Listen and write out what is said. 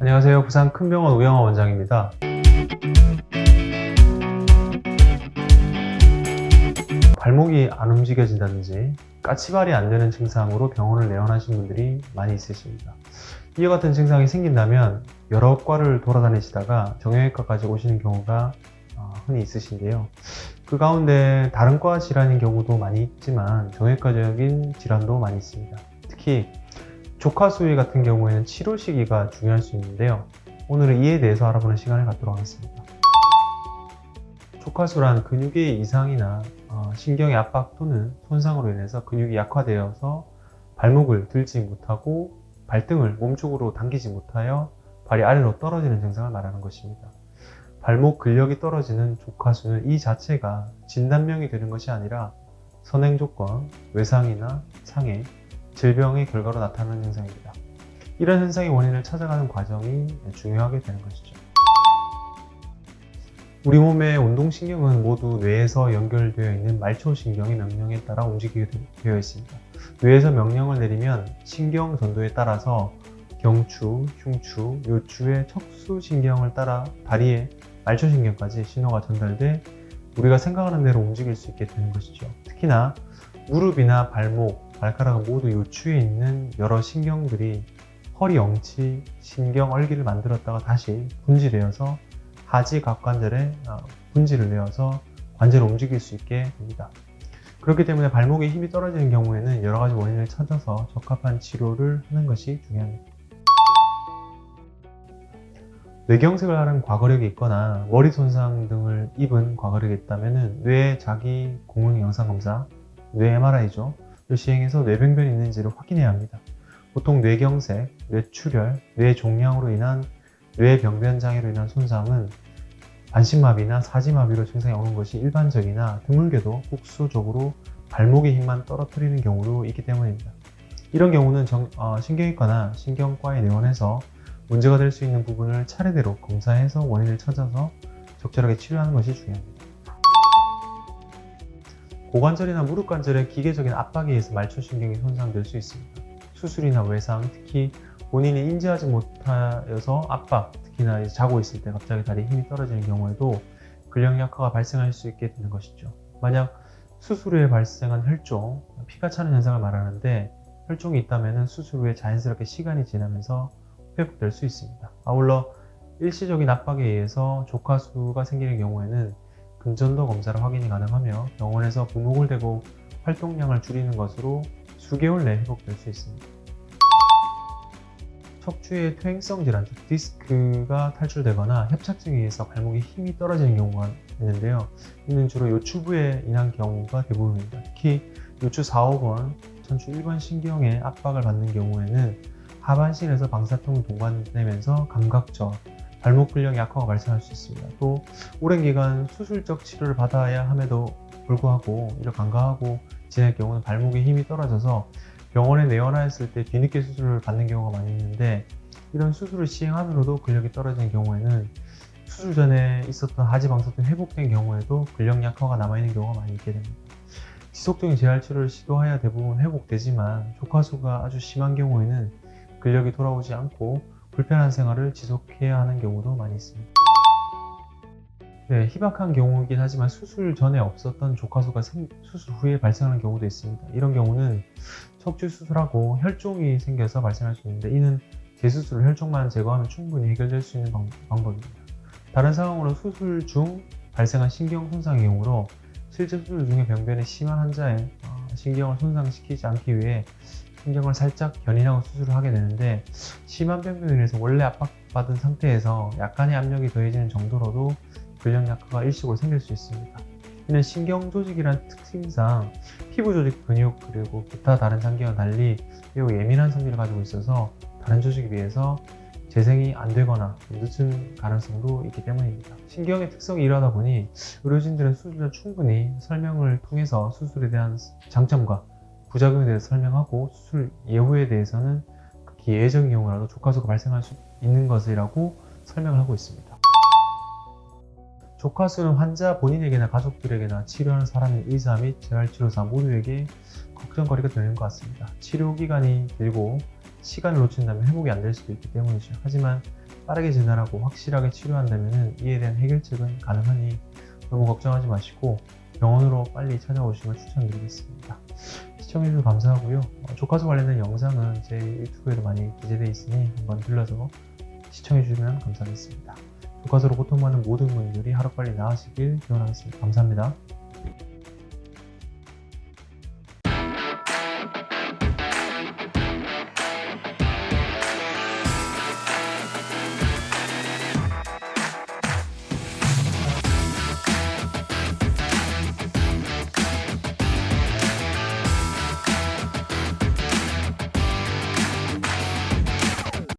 안녕하세요. 부산 큰병원 우영화 원장입니다. 발목이 안 움직여진다든지 까치발이 안 되는 증상으로 병원을 내원하신 분들이 많이 있으십니다. 이와 같은 증상이 생긴다면 여러 과를 돌아다니시다가 정형외과까지 오시는 경우가 어, 흔히 있으신데요. 그 가운데 다른 과 질환인 경우도 많이 있지만 정형외과적인 질환도 많이 있습니다. 특히 조카 수위 같은 경우에는 치료 시기가 중요할 수 있는데요. 오늘은 이에 대해서 알아보는 시간을 갖도록 하겠습니다. 조카수란 근육의 이상이나 어, 신경의 압박 또는 손상으로 인해서 근육이 약화되어서 발목을 들지 못하고 발등을 몸쪽으로 당기지 못하여 발이 아래로 떨어지는 증상을 말하는 것입니다. 발목 근력이 떨어지는 조카수는 이 자체가 진단명이 되는 것이 아니라 선행 조건, 외상이나 상해, 질병의 결과로 나타나는 현상입니다. 이런 현상의 원인을 찾아가는 과정이 중요하게 되는 것이죠. 우리 몸의 운동신경은 모두 뇌에서 연결되어 있는 말초신경의 명령에 따라 움직이게 되어 있습니다. 뇌에서 명령을 내리면 신경 전도에 따라서 경추, 흉추, 요추의 척수신경을 따라 다리의 말초신경까지 신호가 전달돼 우리가 생각하는 대로 움직일 수 있게 되는 것이죠. 특히나 무릎이나 발목, 발가락은 모두 요추에 있는 여러 신경들이 허리 엉치, 신경 얼기를 만들었다가 다시 분지되어서 하지 각관절에 어, 분지를 내어서 관절을 움직일 수 있게 됩니다. 그렇기 때문에 발목에 힘이 떨어지는 경우에는 여러 가지 원인을 찾아서 적합한 치료를 하는 것이 중요합니다. 뇌경색을 하는 과거력이 있거나 머리 손상 등을 입은 과거력이 있다면 뇌 자기 공용 영상 검사, 뇌 MRI죠. 를 시행해서 뇌병변이 있는지를 확인해야 합니다. 보통 뇌경색, 뇌출혈, 뇌종양으로 인한 뇌병변 장애로 인한 손상은 반신마비나 사지마비로 증상이 오는 것이 일반적이나 드물게도 국수적으로 발목의 힘만 떨어뜨리는 경우도 있기 때문입니다. 이런 경우는 정- 어, 신경외과나 신경과에 내원해서 문제가 될 수 있는 부분을 차례대로 검사해서 원인을 찾아서 적절하게 치료하는 것이 중요합니다. 고관절이나 무릎 관절의 기계적인 압박에 의해서 말초신경이 손상될 수 있습니다. 수술이나 외상, 특히 본인이 인지하지 못하여서 압박, 특히나 자고 있을 때 갑자기 다리에 힘이 떨어지는 경우에도 근력 약화가 발생할 수 있게 되는 것이죠. 만약 수술 후에 발생한 혈종, 피가 차는 현상을 말하는데 혈종이 있다면 수술 후에 자연스럽게 시간이 지나면서 회복될 수 있습니다. 아울러 일시적인 압박에 의해서 조카수가 생기는 경우에는 근전도 검사를 확인이 가능하며 병원에서 부목을 대고 활동량을 줄이는 것으로 수개월 내에 회복될 수 있습니다. 척추의 퇴행성 질환, 즉 디스크가 탈출되거나 협착증에 의해서 발목에 힘이 떨어지는 경우가 있는데요. 이는 주로 요추부에 인한 경우가 대부분입니다. 특히 요추 4, 5번, 천추 1번 신경에 압박을 받는 경우에는 하반신에서 방사통이 동반되면서 감각저, 발목 근력 약화가 발생할 수 있습니다. 또 오랜 기간 수술적 치료를 받아야 함에도 불구하고 이를 간과하고 지낼 경우는 발목에 힘이 떨어져서 병원에 내원하였을 때 뒤늦게 수술을 받는 경우가 많이 있는데 이런 수술을 시행함으로도 근력이 떨어지는 경우에는 수술 전에 있었던 하지 방사통이 회복된 경우에도 근력 약화가 남아있는 경우가 많이 있게 됩니다. 지속적인 재활 치료를 시도해야 대부분 회복되지만 조카수가 아주 심한 경우에는 근력이 돌아오지 않고 불편한 생활을 지속해야 하는 경우도 많이 있습니다. 네, 희박한 경우이긴 하지만 수술 전에 없었던 조카수가 생- 수술 후에 발생하는 경우도 있습니다. 이런 경우는 척추 수술하고 혈종이 생겨서 발생할 수 있는데 이는 재수술로 혈종만 제거하면 충분히 해결될 수 있는 방, 방법입니다. 다른 상황으로 수술 중 발생한 신경 손상의 경우로 실제 수술 중에 병변이 심한 환자의 어, 신경을 손상시키지 않기 위해 신경을 살짝 견인하고 수술을 하게 되는데 심한 병변으로 인해서 원래 압박받은 상태에서 약간의 압력이 더해지는 정도로도 근력 약화가 일시적으로 생길 수 있습니다. 이는 신경 조직이란 특징상 피부 조직, 근육 그리고 기타 다른 장기와 달리 매우 예민한 성질을 가지고 있어서 다른 조직에 비해서 재생이 안 되거나 늦은 가능성도 있기 때문입니다. 신경의 특성이 이러하다 보니 의료진들은 수술을 충분히 설명을 통해서 수술에 대한 장점과 부작용에 대해서 설명하고 수술 예후에 대해서는 극히 예외적인 경우라도 조카수가 발생할 수 있는 것이라고 설명을 하고 있습니다. 조카수는 환자 본인에게나 가족들에게나 치료하는 사람의 의사 및 재활치료사 모두에게 걱정거리가 되는 것 같습니다. 치료 기간이 길고 시간을 놓친다면 회복이 안 될 수도 있기 때문이죠. 하지만 빠르게 진단하고 확실하게 치료한다면 이에 대한 해결책은 가능하니 너무 걱정하지 마시고 병원으로 빨리 찾아오시면 추천드리겠습니다. 시청해주셔서 감사하고요. 어, 조카수 관련된 영상은 제 유튜브에도 많이 기재되어 있으니 한번 들러서 시청해주시면 감사하겠습니다. 조카수로 고통받는 모든 분들이 하루빨리 나으시길 기원하겠습니다. 감사합니다.